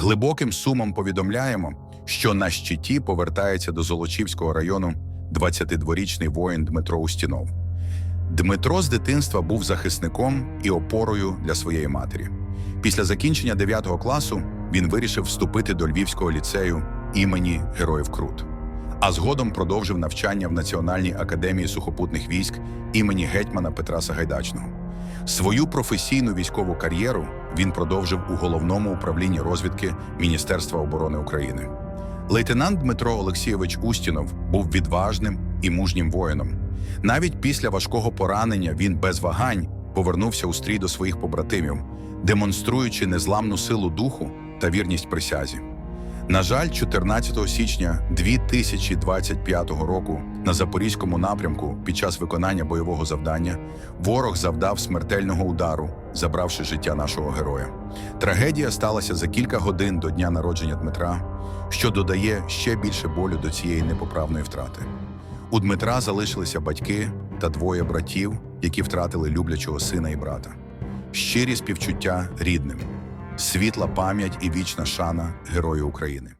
глибоким сумом повідомляємо, що на щиті повертається до Золочівського району 22-річний воїн Дмитро Устінов. Дмитро з дитинства був захисником і опорою для своєї матері. Після закінчення 9 класу він вирішив вступити до Львівського ліцею імені Героїв Крут, а згодом продовжив навчання в Національній академії сухопутних військ імені гетьмана Петра Сагайдачного. Свою професійну військову кар'єру він продовжив у головному управлінні розвідки Міністерства оборони України. Лейтенант Дмитро Олексійович Устінов був відважним і мужнім воїном. Навіть після важкого поранення він без вагань повернувся у стрій до своїх побратимів, демонструючи незламну силу духу та вірність присязі. На жаль, 14 січня 2025 року на запорізькому напрямку під час виконання бойового завдання ворог завдав смертельного удару, забравши життя нашого героя. Трагедія сталася за кілька годин до дня народження Дмитра, що додає ще більше болю до цієї непоправної втрати. У Дмитра залишилися батьки та двоє братів, які втратили люблячого сина і брата. Щирі співчуття рідним, світла пам'ять і вічна шана Герою України.